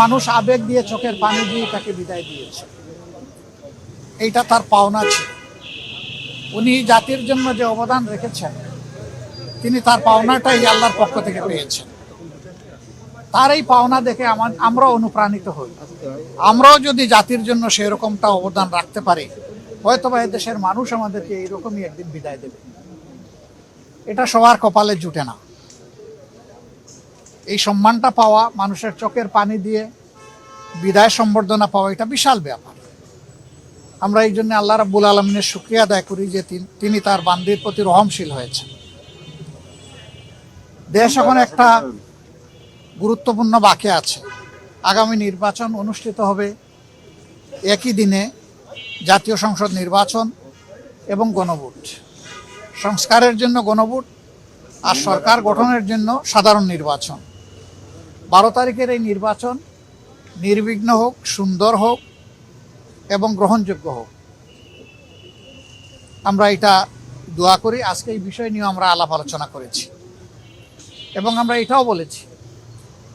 মানুষ আবেগ দিয়ে চোখের পানি দিয়ে তাকে বিদায় দিয়েছে। এইটা তার পাওনা ছিল। উনি জাতির জন্য যে অবদান রেখেছেন, তিনি তার পাওনাটাই আল্লাহর পক্ষ থেকে পেয়েছেন। তার এই পাওনা দেখে আমার আমরা অনুপ্রাণিত হই। আমরাও যদি জাতির জন্য সেরকমটা অবদান রাখতে পারি হয়তো বা দেশের মানুষ আমাদেরকে এইরকমই একদিন বিদায় দেবে। এটা সবার কপালে জুটে না। এই সম্মানটা পাওয়া, মানুষের চোখের পানি দিয়ে বিদায় সম্বর্ধনা পাওয়া, এটা বিশাল ব্যাপার। আমরা এই জন্য আল্লাহ রাব্বুল আলমিনের শুক্রিয়া আদায় করি যে তিনি তার বান্দির প্রতি রহমশীল হয়েছেন। দেশ এখন একটা গুরুত্বপূর্ণ বাকি আছে। আগামী নির্বাচন অনুষ্ঠিত হবে একই দিনে জাতীয় সংসদ নির্বাচন এবং গণভোট। সংস্কারের জন্য গণভোট আর সরকার গঠনের জন্য সাধারণ নির্বাচন। বারো তারিখের এই নির্বাচন নির্বিঘ্ন হোক, সুন্দর হোক এবং গ্রহণযোগ্য হোক। আমরা এটা দোয়া করি, আজকে এই বিষয় নিয়ে আমরা আলাপ আলোচনা করেছি। এবং আমরা এটাও বলেছি,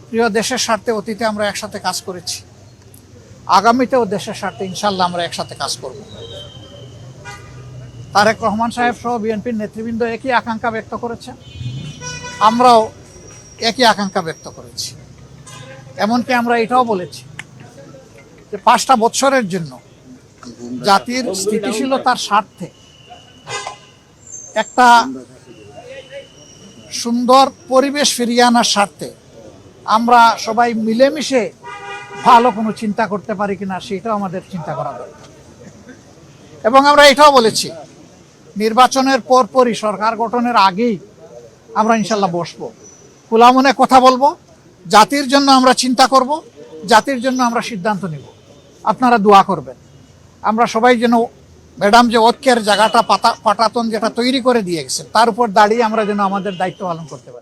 প্রিয় দেশের স্বার্থে অতীতে আমরা একসাথে কাজ করেছি। আগামীতেও দেশের স্বার্থে ইনশাল্লাহ আমরা একসাথে কাজ করব। তারেক রহমান সাহেব সহ বিএনপির নেতৃবৃন্দ একই আকাঙ্ক্ষা ব্যক্ত করেছেন। আমরাও একই আকাঙ্ক্ষা ব্যক্ত করেছি। এমনকি আমরা এটাও বলেছি যে পাঁচটা বছরের জন্য জাতির স্থিতিশীলতার স্বার্থে একটা সুন্দর পরিবেশ ফিরিয়ে আনার স্বার্থে আমরা সবাই মিলেমিশে ভালো কোনো চিন্তা করতে পারি কিনা সেটাও আমাদের চিন্তা করা দরকার। এবং আমরা এটাও বলেছি, নির্বাচনের পরপরই সরকার গঠনের আগেই আমরা ইনশাল্লাহ বসবো। খোলা মনে কথা বলব জাতির জন্য আমরা চিন্তা করব, জাতির জন্য আমরা সিদ্ধান্ত নিব। আপনারা দোয়া করবেন। আমরা সবাই যেন ম্যাডাম যে ঐক্যের জায়গাটা পাতা পাটাতন যেটা তৈরি করে দিয়ে গেছে, তার উপর দাঁড়িয়ে আমরা যেন আমাদের দায়িত্ব পালন করতে পারি।